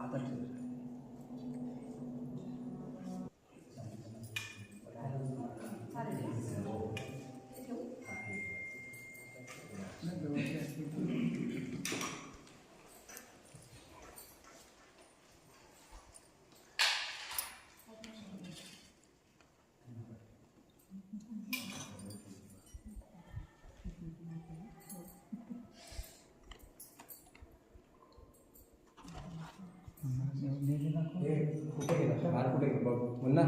आता ठेव. हे कुठे गेला हार कुठे गेला बघ मुन्ना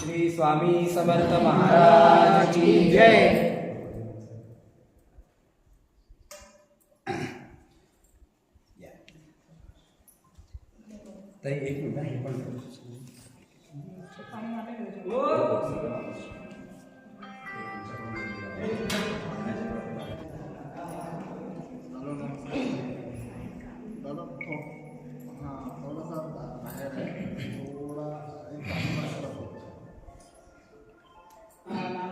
श्री स्वामी समर्थ महाराज की जय ताई एक मिनिट हे पण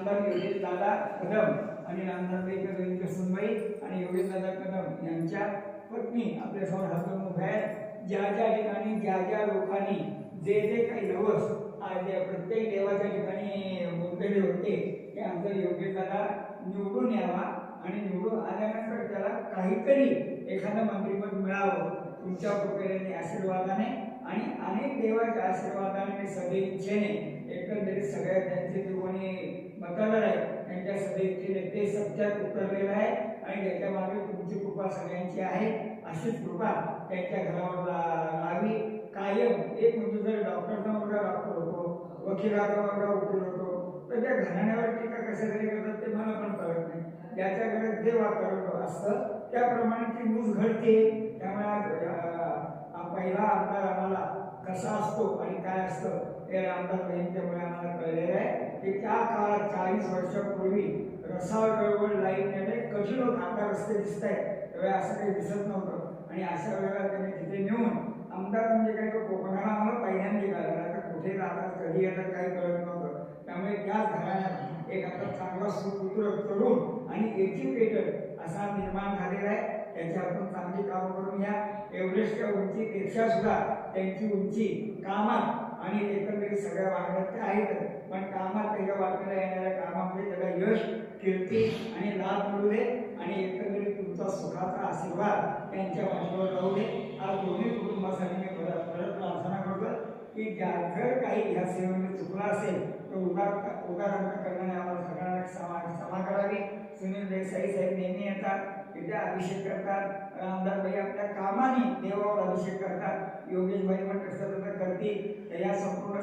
नामदार योगेश दादा कदम आणि नामदार रवींद्र सुनबाई आणि योगेश दादा कदम यांच्या पत्नी आपल्यासमोर हजर आहेत. ज्या ज्या ठिकाणी ज्या ज्या लोकांनी जे जे काही नवस आज या प्रत्येक देवाच्या ठिकाणी बोललेले होते ते आमचा योगेश दादा निवडून यावा आणि निवडून आल्यानंतर त्याला काहीतरी एखादं मंत्रिपद मिळावं तुमच्या कृपेने आशीर्वादाने आणि अनेक देवाच्या आशीर्वादाने सगळे इच्छेने एकंदरीत सगळ्या त्यांचे जे कोणी मतदार आहेत त्यांच्या सदिच्छेने त्यांच्यात उतरलेलं आहे आणि त्याच्यामागे तुमची कृपा सगळ्यांची आहे. अशीच कृपा त्यांच्या घरावर लावी कायम एक म्हणजे जर डॉक्टरचा मुलगा डॉक्टर होतो वकिलाचा मुलगा वकील होतो तर त्या घराण्यावर टीका तरी करतात ते मला पण कळत नाही. ज्याच्या घरात जे वातावरण असतं त्याप्रमाणे ती मूज घडते. त्यामुळे पहिला आमदार आम्हाला कसा असतो आणि काय असतं हे आमदार बहिणीच्यामुळे आम्हाला कळलेलं आहे. की त्या काळात चाळीस वर्षापूर्वी रसाळ गडबड लाईन त्याने कठीण होत आता रस्ते दिसत आहेत त्यावेळी असं काही दिसत नव्हतं. आणि अशा वेळेला त्यांनी तिथे नेऊन आमदार म्हणजे काय कोकणाला आम्हाला पहिल्यांदा निघाला. आता कुठे राहतात कधी येतात काही कळत नव्हतं. त्यामुळे त्याच घराण्यात एक आता चांगला सुपुत्र तरुण आणि एज्युकेटेड असा निर्माण झालेला आहे. त्याची आपण चांगली काम करून या एव्हरेस्टच्या उंचीपेक्षा सुद्धा त्यांची उंची कामात आणि एकंदरीत सगळ्या वागण्यात ते आहेत. पण कामात त्याच्या वाटण्याला येणाऱ्या कामामध्ये त्याला यश कीर्ती आणि लाभ मिळू दे आणि एकंदरीत तुमचा सुखाचा आशीर्वाद त्यांच्या वाटेवर राहू दे. आज दोन्ही कुटुंबासाठी मी परत परत प्रार्थना करतो की ज्या जर काही ह्या सेवेमध्ये चुकला असेल तर उगा उगार करणारे आम्हाला सगळ्यांना क्षमा क्षमा करावी. सुनील देसाई साहेब नेहमी येतात तिथे अभिषेक करतात. रामदास भाई आपल्या कामाने देवावर अभिषेक करतात. योगेश भाई पण कसं तसं करतील. तर या संपूर्ण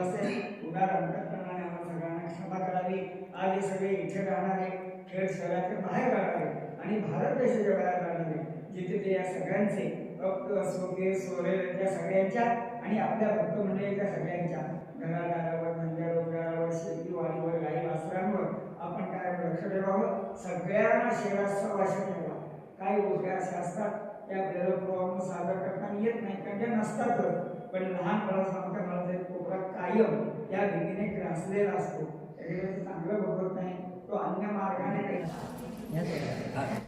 असेल उदार अंतकरणाने आम्हाला सगळ्यांना क्षमा करावी. आज हे सगळे इथे राहणारे खेळ शहराच्या बाहेर राहणारे आणि भारत देशाच्या बाहेर राहणारे जिथे ते या सगळ्यांचे भक्त सोके सोरे त्या सगळ्यांच्या आणि आपल्या भक्त मंडळीच्या सगळ्यांच्या घरादारावर धंद्यावर घरावर शेती वाडीवर गाई वासरांवर आपण काय लक्ष ठेवावं? सगळ्यांना शेराचा वाशा ठेवा काही गोष्टी अशा त्या आपल्याला प्रॉब्लेम सादर करताना येत नाही कारण त्या नसतातच. पण लहानपणा सांगता मला कोपरा कायम या भीतीने ग्रासलेला असतो. त्याच्याकडे चांगलं बघत नाही तो अन्य मार्गाने काही